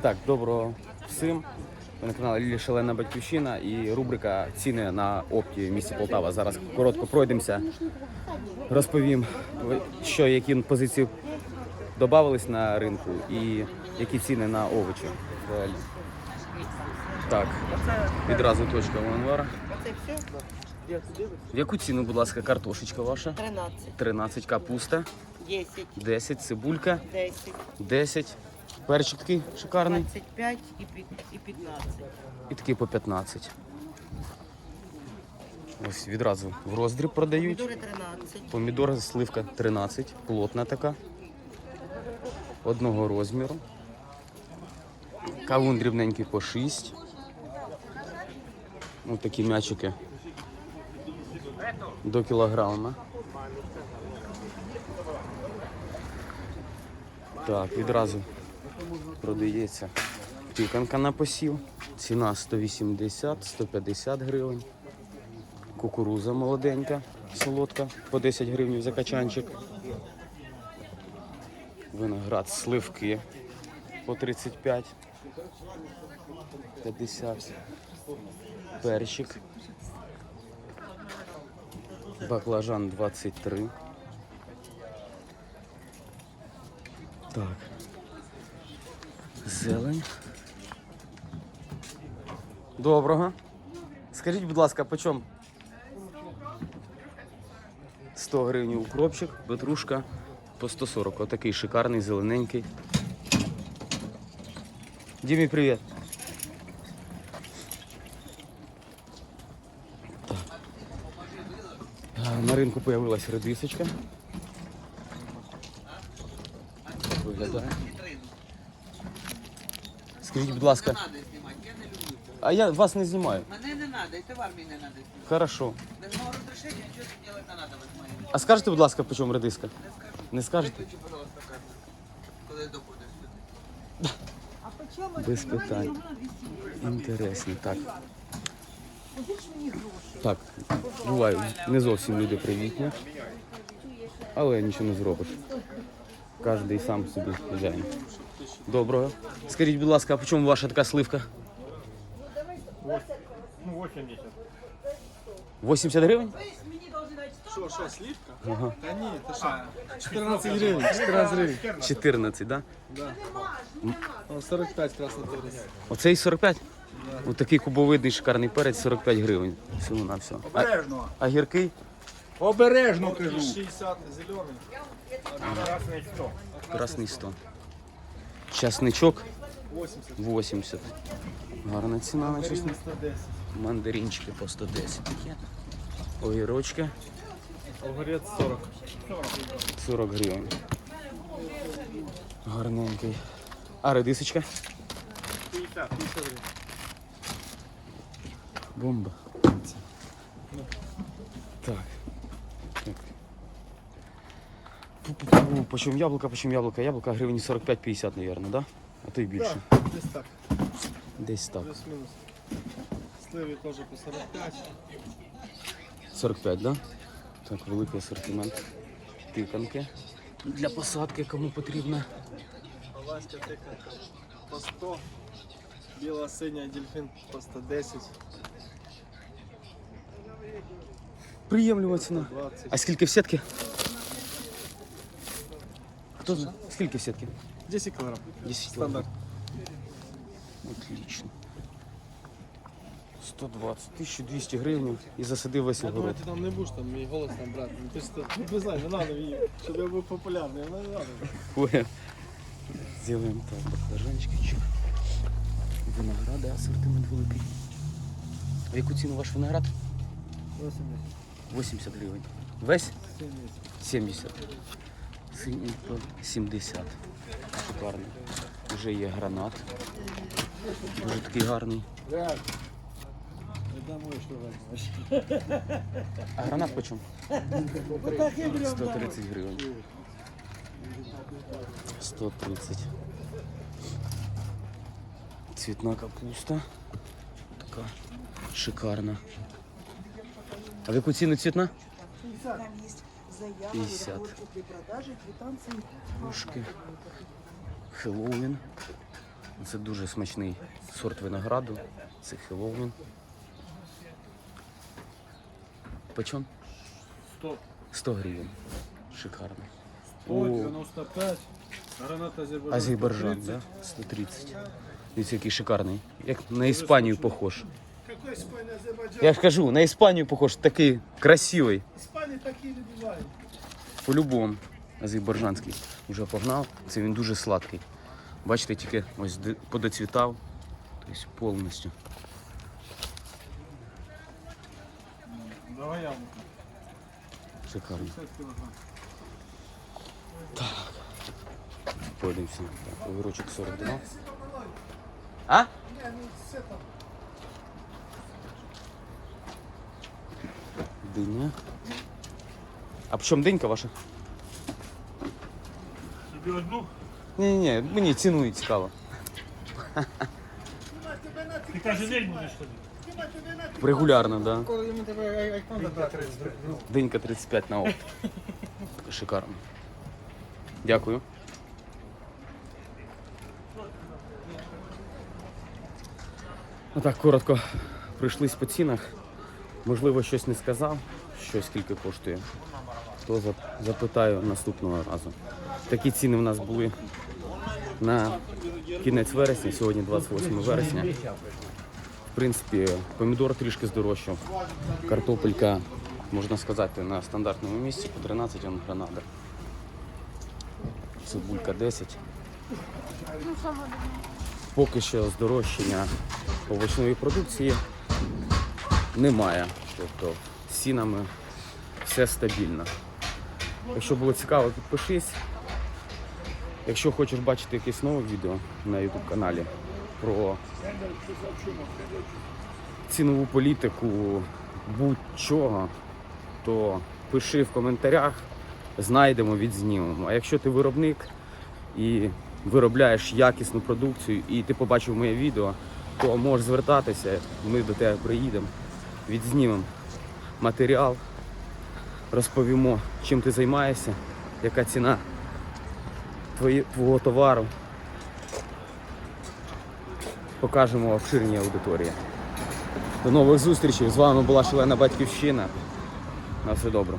Так, доброго всім. Ви на каналі Лілі Шалена Батьківщина і рубрика Ціни на опті в місті Полтава. Зараз коротко пройдемося. Розповім, що які позиції додавались на ринку і які ціни на овочі. Так, відразу точка Ланвара. Це? В яку ціну, будь ласка, картошечка ваша? 13, 13 капуста, 10, 10 цибулька, 10, 10 перчик такий шикарний 25 і пі- і 15. і такий по 15. Ось відразу в роздріб продають. Помідори 13, Помідор сливка 13, плотна така. Одного розміру. Кавун дрібненький по 6. Ось такі м'ячики до кілограма. Так, відразу продається тиканка на посів. Ціна 180-150 гривень. Кукуруза молоденька, солодка, по 10 гривень за качанчик. Виноград сливки по 35. 50. Перчик. Баклажан 23. Так. Зелень. Доброго. Скажіть, будь ласка, по чому 100 гривень укропчик, петрушка по 140. Отакий шикарний, зелененький. Дімі, привіт. Так. На ринку появилась редисочка. Так Виглядає. Скажіть, будь ласка, а я вас не знімаю. Мене не надо, і товар мені не надо. Хорошо. Без мого розрішення нічого тут не ви моєї. А скажете, будь ласка, по чому редиска? Не скажу. Не скажете? Виключи, пожалуйста, карту. Коли доходиш сюди. Без питань. Інтересно, так. Так, буває, не зовсім люди привітні, але нічого не зробиш. Кожен сам собі хазяїн. Доброго. Скажіть, будь ласка, а по чому ваша така сливка? Ну, 80. 80 гривень? Що, що, слівка? Ага. Та ні, ти що? 14 гривень, 14 гривень. 14, так? Да? О, 45 краснотерес. Оцей 45? Отакий кубовидний шикарний перець 45 гривень. Всього на все. А, Обережно. а гіркий? Обережно кажу. 60 зелений. Красний 100. Красний 100. Часничок 80. 80. Гарна ціна на чеснок. 110. Мандаринчики по 110 такі. Огірочки Огурець 40. 40 гривень. Гарненький. А редисочка? 50. 50 гривень. Бомба. Так. так. Почем яблука, почем яблука? Яблука гривень 45-50, мабуть, да? А то й більше. Так, десь так, Десь так. плюс-мінус. Сливи теж по 45. 45, да? Так, великий асортимент. Тиканки. Для посадки кому потрібно. Паласька тиканка по 100. Біла синя дельфін по 110. Приємлива ціна. 20. А скільки в сітки? Хто знає? Скільки в сітки? 10 кілограм. 10 Стандарт. Отлично. 120, 1200 гривень і засадив весь Я думаю, огород. ти там не будеш там мій голос там брати. Ну, ти ж то- ну, ти знаєш, не треба її, щоб я був популярний. Вона не треба. Ой. Сделаем так, баклажанчики, чик. Винограда, ассортимент великий. В яку ціну ваш виноград? 80. 80 гривень. Весь 70. 70. Синій по 70. Шикарний. Вже є гранат. Дуже такий гарний. А гранат по чому? 130 гривень. 130. Цвітна капуста. Така шикарна. А в яку ціну цвітна? 50. Ложки. Хеллоуін. Це дуже смачний сорт винограду. Це Хеллоуін. Почем? 100. 100 гривень. Шикарно. О, 95. Граната Азербайджан. Азербайджан, да? 130. Дивіться, який шикарний. Як на Іспанію похож. Я ж кажу, на Іспанію похож, такий красивий. Такие не бывают. По-любому. Азербайджанський. Вже погнав. Це він дуже сладкий. Бачите, тільки ось подоцвітав. Тобто повністю. Давай яблуко. Шикарно. 50 кілограм. Подивимося. Так, огірочок 42. А? Не, ну с этого. Диня. А по чому динька ваша? Тобі одну? Ні, ні, ні, мені ціну цікаво. Ти кожен день будеш ходити. Регулярно, так. Да. Коли ми тебе айфон забрати? Динька 35 на опт. Шикарно. Дякую. Отак коротко пройшлись по цінах. Можливо, щось не сказав, що скільки коштує. То запитаю наступного разу. Такі ціни в нас були на кінець вересня, сьогодні 28 вересня. В принципі, помідор трішки здорожчав. Картопелька, можна сказати, на стандартному місці по 13 он гранада. Цибулька 10. Поки що здорожчання овочної продукції немає. Тобто з цінами все стабільно. Якщо було цікаво, підпишись. Якщо хочеш бачити якесь нове відео на YouTube каналі про цінову політику будь-чого, то пиши в коментарях, знайдемо, відзнімемо. А якщо ти виробник і виробляєш якісну продукцію, і ти побачив моє відео, то можеш звертатися, ми до тебе приїдемо, відзнімемо матеріал, розповімо, чим ти займаєшся, яка ціна твого товару. Покажемо обширній аудиторії. До нових зустрічей. З вами була Шалена Батьківщина. На все добре.